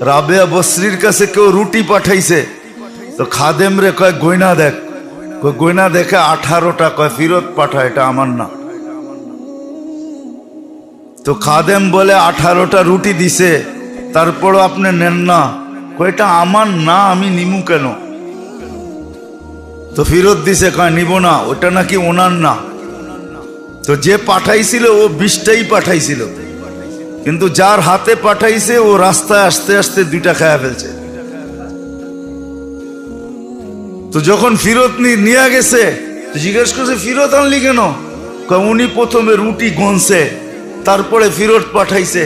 রাবেয়া বসরির কাছে কেউ রুটি পাঠাইছে। তো খাদেম রে কয়, গয়না দেখ। গয়না দেখে আঠারোটা কয়, ফিরত পাঠা, এটা আমার না। তো খাদেম বলে, আঠারোটা রুটি দিছে, তারপরও আপনি নেন না। কয়, এটা আমার না, আমি নিমু কেন? তো ফিরত দিছে, কয়, নিব না, ওটা নাকি ওনার না। তো যে পাঠাইছিল, ও বিষটাই পাঠাইছিল। কিন্তু যার হাতে পাঠাইছে, ও রাস্তায় আসতে আসতে দুইটা খায়া ফেলছে। তো যখন ফিরত নিয়ে গেছে জিজ্ঞেস করছে, ফিরত আনলি কেন? উনি প্রথমে রুটি গনছে, তারপরে ফিরত পাঠাইছে।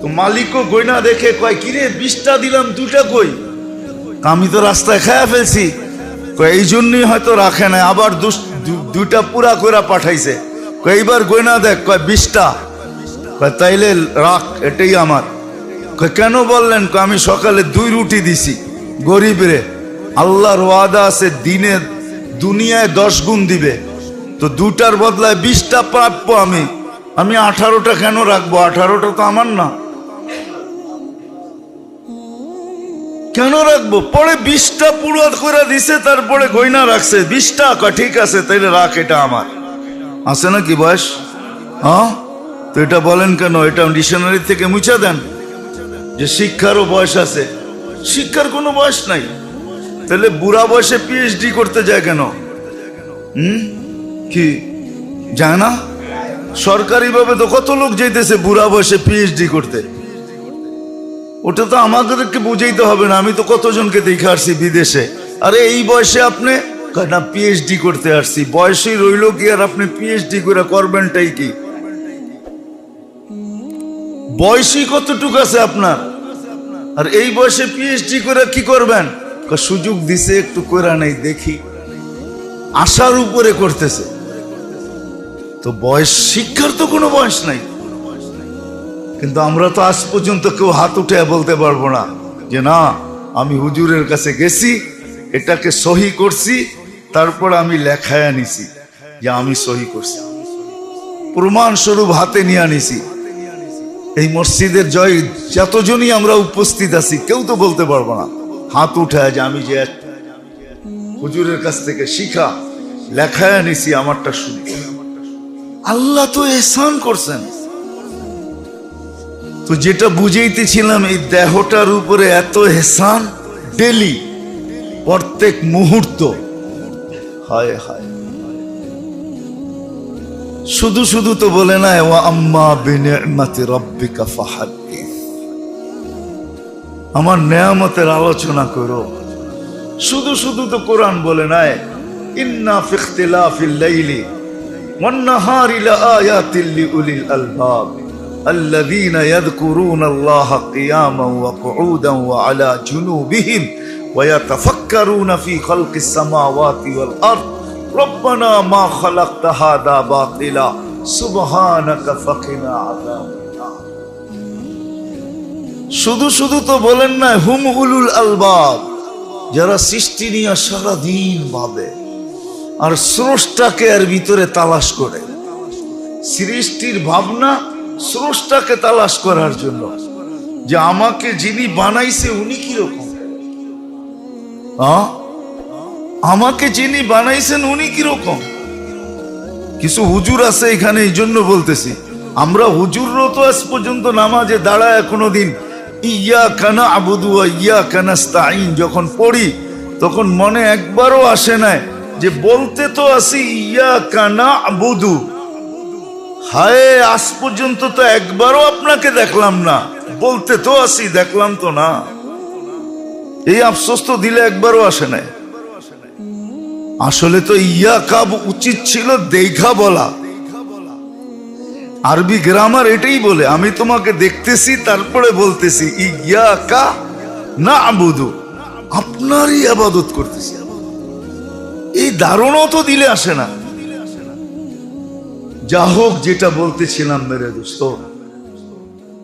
তো মালিকও গয়না দেখে কয়, কিরে বিষটা দিলাম দুটা কই? আমি তো রাস্তায় খায়া ফেলছি। এই জন্যই হয়তো রাখে না আবার দুইটা পুরা করে পাঠাইছে। এইবার গয়না দেখ, কয় কয় তাইলে রাখ, এটাই আমার। কেন বললেন? আমি সকালে দুই রুটি দিছি। গরিবরে আল্লাহর ওয়াদা আছে, দিনে দুনিয়ায় দশ গুণ দিবে। তো দুটার বদলায় বিশটা প্রাপ্য আমি। আমি আঠারোটা কেন রাখব? আঠারোটা তো আমার না। কেন রাখব? পরে বিশটা পুরো করে দিছে, তারপরে গয়না রাখছে। বিশটা ঠিক আছে, তাইলে রাখ, এটা আমার। আছে না কি বয়স? হ্যাঁ? তো এটা বলেন কেন? এটা ডিকশনারি থেকে মুছে দেন। যে শিক্ষারও বয়স আছে। শিক্ষার কোনো বয়স নাই। তাহলে বুড়া বয়সে পিএইচডি করতে যায় কেন? হুম? কি? যায় না? সরকারিভাবে তো কত লোক যেতেছে বুড়া বয়সে পিএইচডি করতে? ওটা তো আমাদেরকে বুঝাইতে হবে না। আমি তো কতজনকে দেখে আসছি বিদেশে। আরে এই বয়সে আপনি না পিএইচডি করতে আসছি। বয়সই রইল কি আর আপনি পিএইচডি করে করবেনটাই কি? বয়সই কতটুকু আছে আপনার? আর এই বয়সে পিএইচডি করে কি করবেন? সুযোগ দিছে একটু করে নেই, দেখি। আশার উপরে করতেছে। তো বয়স, শিক্ষার তো কোনো বয়স নাই। কিন্তু আমরা তো আজ পর্যন্ত কেউ হাত উঠে বলতে পারব না যে, না, আমি হুজুরের কাছে গেছি, এটাকে সহি করছি, তারপর আমি লেখায় আনিছি যে, আমি সহি করছি। প্রমাণস্বরূপ হাতে নিয়ে আনিছি এই মসজিদের জয় যতজনই আমরা উপস্থিত আছি, কেউ তো বলতে পারব না। হাত উঠায় যে আমি যে হুজুরের কাছ থেকে শিখা, লেখায় আনিছি আমারটা শুনব আল্লাহ তো এহসান করছেন। তো যেটা বুঝাইতেছিলাম, এই দেহটার উপরে এত হেসান ডেলি, প্রত্যেক মুহূর্ত। হায় হায়। শুধু শুধু তো বলে না ও আম্মা বিনিমাতি রব্বিকা ফাহাদ্দিস আমার নেয়ামতের আলোচনা করো শুধু শুধু তো কোরআন বলে নাই ইন্না ফিখতিলাফিল লাইলি ওয়ান নাহারি লাআয়াতিল লিউলিল আলবাব الذين يذكرون الله قياما وقعودا وعلى جنوبهم ويتفكرون في خلق السماوات والارض রব্বানা মা বাতিলা ফাকিনা শুধু শুধু তো বলেন না, হুম উলুল আলবাব, যারা সৃষ্টি নিয়ে সারাদিন ভাবে, আর স্রষ্টাকে এর ভিতরে তালাশ করে। সৃষ্টির ভাবনা স্রষ্টাকে তালাশ করার জন্য, যে আমাকে যিনি বানাইছে উনি কীরকম? হ্যাঁ আমাকে যিনি বানাইছেন উনি কীরকম? কিছু হুজুর আছে এখানে এই জন্য বলতেছি। আমরা হুজুরও তো আজ পর্যন্ত নামাজে দাঁড়ায় কোনোদিন। ইয়া কানা আবুদু ইয়া কানাস্তাইন যখন পড়ি, তখন মনে একবারও আসে না যে বলতে তো আসি ইয়া কানা আবুদু হায়, আজ পর্যন্ত তো একবারও আপনাকে দেখলাম না। বলতে তো আসি দেখলাম তো না। এই আফসোস তো দিলে একবারও আসে না আসলে তো ইয়া কাব উচিত ছিল দেখা বলা। আরবি গ্রামার এটাই বলে, আমি তোমাকে দেখতেছি, তারপরে বলতেছি, ইয়া কা না আবুদু। আপনারই আবাদত করতেছি। এই দারুণও তো দিলে আসে না। যা হোক যেটা বলতেছিলাম, মেরে দোস্ত।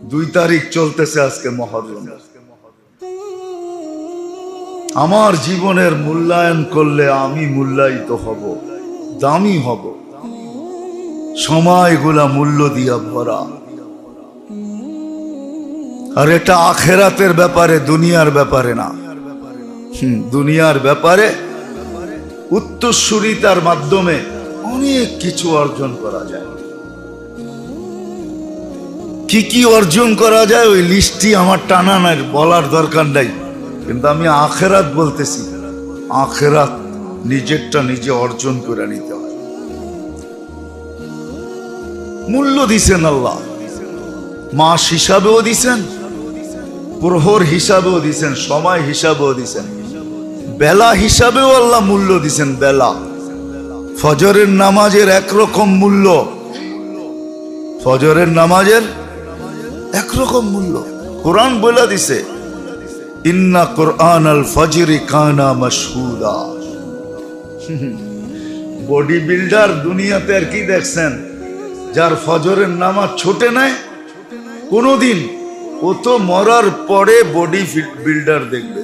দুই তারিখ চলতেছে আজকে মহরম। আমার জীবনের মূল্যায়ন করলে আমি মূল্যায়িত হব, দামি হব। সময়গুলা মূল্য দিয়া ভরা। আর এটা আখেরাতের ব্যাপারে, দুনিয়ার ব্যাপারে না। দুনিয়ার ব্যাপারে উত্তরসূরিতার মাধ্যমে অনেক কিছু অর্জন করা যায়। কি কি অর্জন করা যায়, ওই লিস্টটি আমার টানা নাই, বলার দরকার নাই। কিন্তু আমি আখেরাত বলতেছি, আখেরাত নিজেরটা নিজে অর্জন করে নিতে হয় মূল্য দিছেন আল্লাহ। মাস হিসাবেও দিছেন, প্রহর হিসাবেও দিছেন, সময় হিসাবেও দিছেন। বেলা হিসাবেও আল্লাহ মূল্য দিছেন, বেলা। ফজরের নামাজের একরকম মূল্য। ফজরের নামাজের একরকম মূল্য। কোরআন বলে দিছে ইন্না কোরআন আল ফজরি কানা মশহুদা। বডি বিল্ডার দুনিয়াতে আর কি দেখছেন? যার ফজরের নামাজ ছোটে নেয় কোনোদিন। ও তো মরার পরে বডি বিল্ডার দেখবে।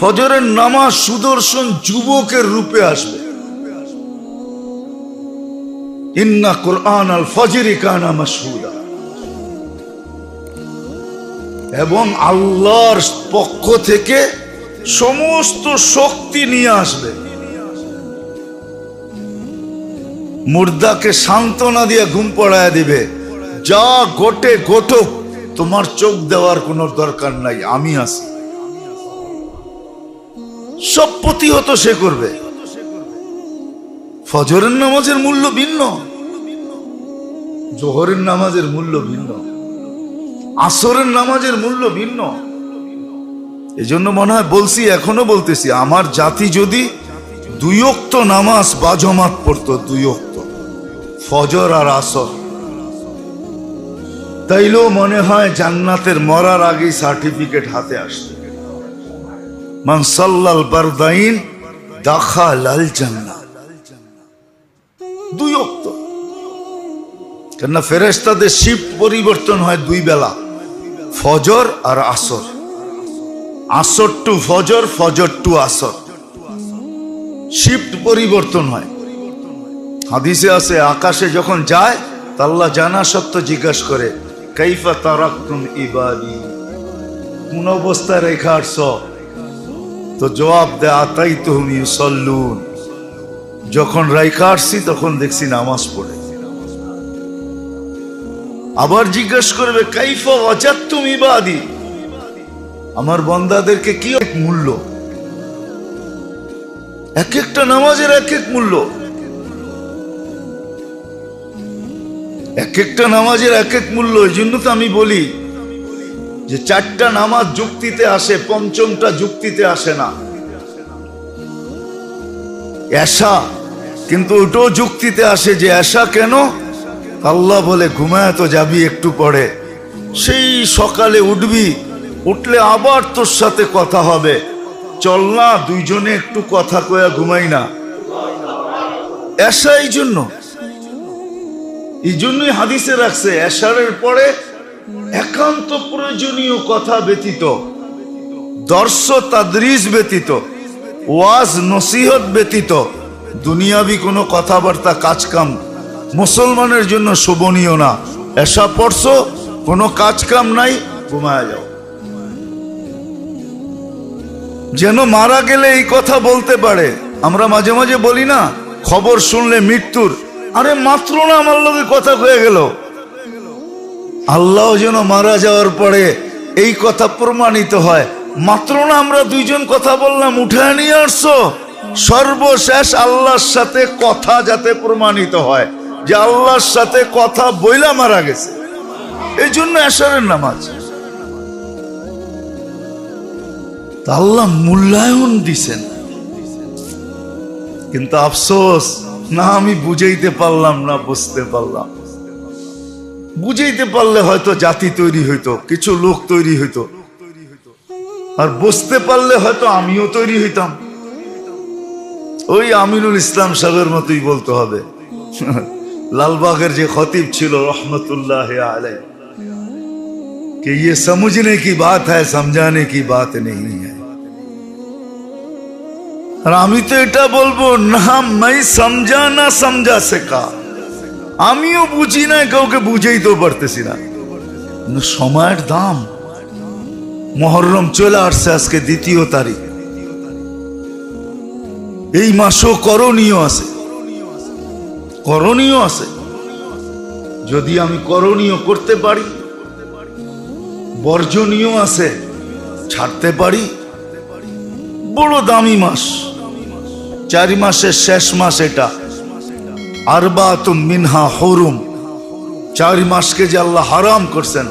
ফজরের নামাজ সুদর্শন যুবকের রূপে আসবে। ইন্না কোরআন আল ফজরি কানা মাসুদা এবং আল্লাহর পক্ষ থেকে সমস্ত শক্তি নিয়ে আসবে। মুর্দাকে সান্ত্বনা দিয়ে ঘুম পড়ায় দিবে। যা গোটে গোটক তোমার চোখ দেওয়ার কোনো দরকার নাই, আমি আছি। সব প্রতিহত সে করবে। ফজরের নামাজের মূল্য ভিন্ন, জোহরের নামাজের মূল্য ভিন্ন। আসরের নামাজের মূল্য ভিন্ন। এই জন্য মনে হয় বলছি, এখনও বলতেছি, আমার জাতি যদি দুইক্ত নামাজ বা জমাত পড়তো দুইক্ত ফজর আর আসর। তাইলেও মনে হয় জান্নাতের মরার আগেই সার্টিফিকেট হাতে আসতো মান সাল্লাল বারদাইন দাখা লাল জান্নাত। দুই অক্ত কেননা ফেরেস্তাদের শিফট পরিবর্তন হয় দুই বেলা। ফজর আর আসর। আসর টু ফজর ফজর টু আসর। শিফট পরিবর্তন হয়। হাদিসে আছে, আকাশে যখন যায় তা আল্লাহ জানা সত্য জিজ্ঞাসা করে, কাইফা তারাক্তুম ইবাদি? কোন অবস্থায় রেখা আসছ? তো জবাব দেয় আতাই তুমি সল্লুন যখন রাইখা আসছি, তখন দেখছি নামাজ পড়ে। আবার জিজ্ঞেস করবে, কাইফা অজাত তুমি বাদি আমার বন্দাদেরকে কি এক মূল্য? এক একটা নামাজের এক এক মূল্য? এক একটা নামাজের এক এক মূল্য, এই জন্য তো আমি বলি যে চারটা নামাজ যুক্তিতে আসে, পঞ্চমটা যুক্তিতে আসে না। এসা কিন্তু ওটাও যুক্তিতে আসে যে এসা কেন? আল্লাহ বলে, ঘুমায় তো যাবি, একটু পরে। সেই সকালে উঠবি, উঠলে আবার তোর সাথে কথা হবে। চল না, দুইজনে একটু কথা কয়া ঘুমাই না। এসা এই জন্য? এই জন্যই হাদিসে রাখছে, এশারের পরে একান্ত প্রয়োজনীয় কথা ব্যতীত, দর্শ তাদরিস ব্যতীত, ওয়াজ নসিহত ব্যতীত, দুনিয়াবি কোনো কথাবার্তা কাজকাম মুসলমানের জন্য শোভনীয় না। এসা পড়ছো, কোনো কাজকাম নাই, ঘুমায় যাও। যেন মারা গেলে এই কথা বলতে পারে, আমরা মাঝে মাঝে বলি না, খবর শুনলে মৃত্যুর। আরে মাত্র না, আমার লোকে কথা হয়ে গেল। আল্লাহ যেন মারা যাওয়ার পরে এই কথা প্রমাণিত হয়। মাত্র না, আমরা দুইজন কথা বললাম উঠে নিয়ে আসছো। সর্বশেষ আল্লাহর সাথে কথা যাতে প্রমাণিত হয়। যে আল্লাহর সাথে কথা বইলা মারা গেছে। এই জন্য এসারের নামাজ। আল্লাহ মূল্যায়ন দিছেন। কিন্তু আফসোস, না আমি বুঝাইতে পারলাম, না বুঝতে পারলাম। বুঝাইতে পারলে হয়তো জাতি তৈরি হইতো, কিছু লোক তৈরি হইতো। আর বুঝতে পারলে হয়তো আমিও তৈরি হইতাম। ওই আমিনুল ইসলাম সাহেবের মতোই বলতে হবে। লালবাগের যে খতিব ছিল রহমতুল্লাহ আলাই कि ये समझने की बात है समझाने की बात नहीं है আর আমি তো এটা বলবো না মাই সমঝা না সমঝা শেখা আমিও বুঝি না কাউকে বুঝেই তো পারতেছি না কিন্তু সময়ের দাম মহরম চলে আসছে আজকে দ্বিতীয় তারিখ এই মাসও করণীয় আছে করণীয় আছে। যদি আমি করণীয় করতে পারি, বর্জনীয় আছে, ছাড়তে পারি, বড় দামি মাস। চারি মাসের শেষ মাস এটা। আরবা তুম মিনহা হরুম। চারি মাসকে যে আল্লাহ হারাম করছেন।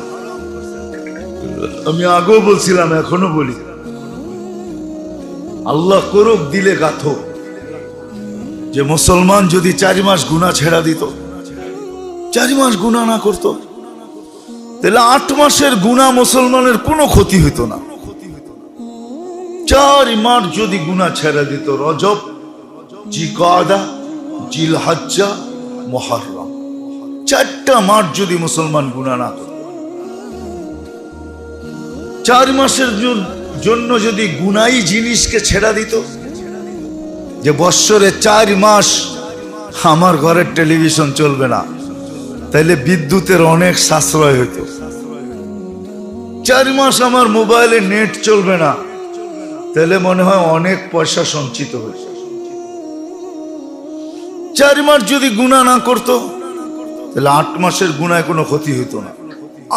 আমি আগেও বলছিলাম, এখনও বলি। আল্লাহ করুক, দিলে গাথো। যে মুসলমান যদি চারি মাস গুণা ছেড়া দিত, চারি মাস গুণা না করতো, তাহলে আট মাসের গুণা মুসলমানের কোনো ক্ষতি হইতো না। চার মাস যদি গুণা ছেড়া দিত, রজব, জিকাদা জিল হাজ্জা মহরম চারটা মাস যদি মুসলমান গুণা না করত। চার মাসের জন্য যদি গুনাই জিনিসকে ছেড়া দিত যে বৎসরে চার মাস আমার ঘরের টেলিভিশন চলবে না, তাইলে বিদ্যুতের অনেক সাশ্রয় হইতো। চার মাস আমার মোবাইলে নেট চলবে না তাহলে মনে হয় অনেক পয়সা সঞ্চিত হয়েছে চার মাস যদি গুণা না করত তাহলে আট মাসের গুণায় কোনো ক্ষতি হইতো না।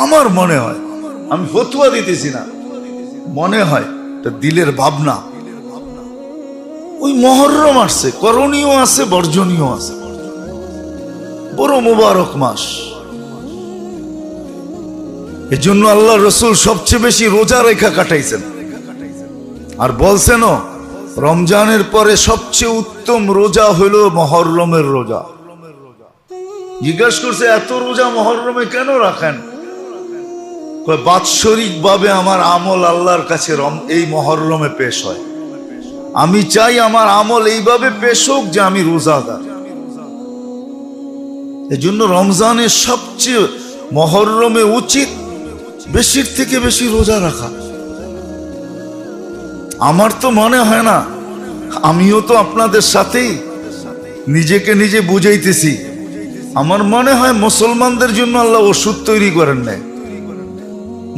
আমার মনে হয়, আমি ফতুয়া দিতেছি না, মনে হয় এটা দিলের ভাবনা। ওই মহরম আসছে, করণীয় আছে বর্জনীয় আছে বড় মুবারক মাস। এই জন্য আল্লাহ রসুল সবচেয়ে বেশি রোজা রেখা কাটাইছেন। আর বলছেনও, রমজানের পরে সবচেয়ে উত্তম রোজা হইল মহরমের রোজা। জিজ্ঞাসা করছে, এত রোজা মহরমে কেন রাখেন? বাৎসরিক ভাবে আমার আমল আল্লাহর কাছে এই মহরমে পেশ হয়। আমি চাই আমার আমল এইভাবে পেশ হোক যে আমি রোজাদার। এই জন্য রমজানের সবচেয়ে মহরমে উচিত বেশির থেকে বেশি রোজা রাখা। আমার তো মনে হয় না, আমিও তো আপনাদের সাথেই নিজেকে নিজে বুঝাইতেছি। আমার মনে হয় মুসলমানদের জন্য আল্লাহ ওষুধ তৈরি করেন নাই।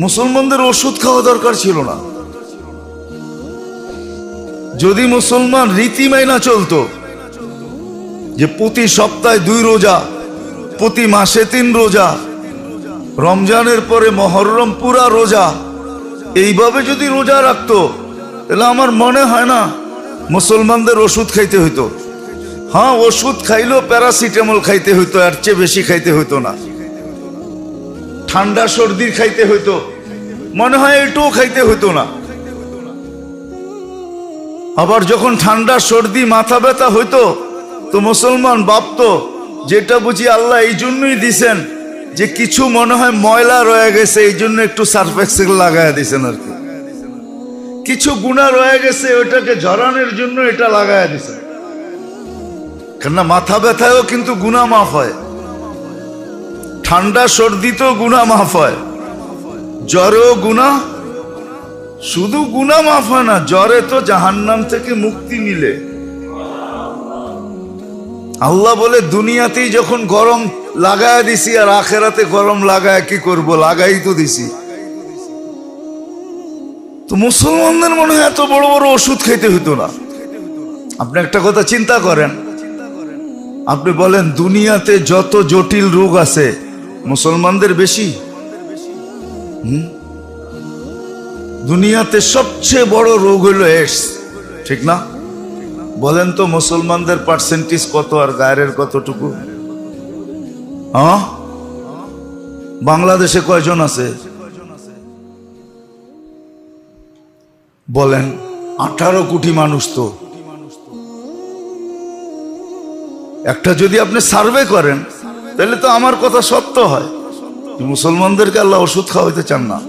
মুসলমানদের ওষুধ খাওয়া দরকার ছিল না। যদি মুসলমান রীতি মাইনা চলতো, যে প্রতি সপ্তাহে দুই রোজা, প্রতি মাসে তিন রোজা, রমজানের পরে মহরম পুরা রোজা, এইভাবে যদি রোজা রাখতো, তাহলে আমার মনে হয় না মুসলমানদের ওষুধ খাইতে হইতো। হ্যাঁ ওষুধ খাইলেও প্যারাসিটামল খাইতে হইতো আর চেয়ে বেশি খাইতে হইতো না। ঠান্ডা সর্দির খাইতে হইতো, মনে হয় এটুও খাইতে হইতো না। আবার যখন ঠান্ডা, সর্দি, মাথা ব্যথা হইতো, তো মুসলমান ভাবতো, যেটা বুঝি আল্লাহ এই জন্যই দিছেন, যে কিছু মনে হয় ময়লা রয়ে গেছে, এই জন্য একটু সার্ফেক্সেল লাগায় দিছেন আর কি। কিছু গুণা রয়ে গেছে ওইটাকে ঝরানোর জন্য এটা লাগায় দিছেন। কেননা মাথা ব্যথায়ও কিন্তু গুণা মাফ হয়। ঠান্ডা, সর্দিতেও গুণা মাফ হয়। জ্বরেও গুণা শুধু গুনা মাফ না, জ্বরে তো জাহান্নাম থেকে মুক্তি মিলে। আল্লাহ বলে, দুনিয়াতেই যখন গরম লাগায় দিছি আর আখেরাতে গরম লাগায়, কি করব? লাগাই তো দিছি। তো মুসলমানদের মনে হয় এত বড় বড় ওষুধ খেতে হতো না। আপনি একটা কথা চিন্তা করেন। আপনি বলেন, দুনিয়াতে যত জটিল রোগ আছে, মুসলমানদের বেশি? হুম? দুনিয়াতে সবচেয়ে বড় রোগ হলো এডস ঠিক না? বলেন তো মুসলমানদের পার্সেন্টেজ কত আর গায়ের কতটুকু? হ্যাঁ? বাংলাদেশে কয়জন আছে? বলেন, আঠারো কোটি মানুষ তো। একটা যদি আপনি সার্ভে করেন, তাহলে তো আমার কথা সত্য হয়। মুসলমানদেরকে আল্লাহ ওষুধ খাওয়াইতে চান না।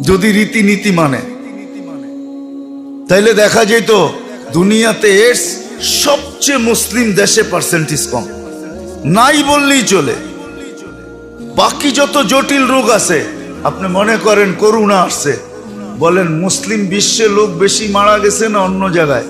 যদি রীতিনীতি মানে। তাইলে দেখা যেত, দুনিয়াতে এস সবচেয়ে মুসলিম দেশে পার্সেন্টেজ কম। নাই বললেই চলে। বাকি যত জটিল রোগ আছে, আপনি মনে করেন করুণা আসছে। বলেন, মুসলিম বিশ্বে লোক বেশি মারা গেছে না অন্য জায়গায়?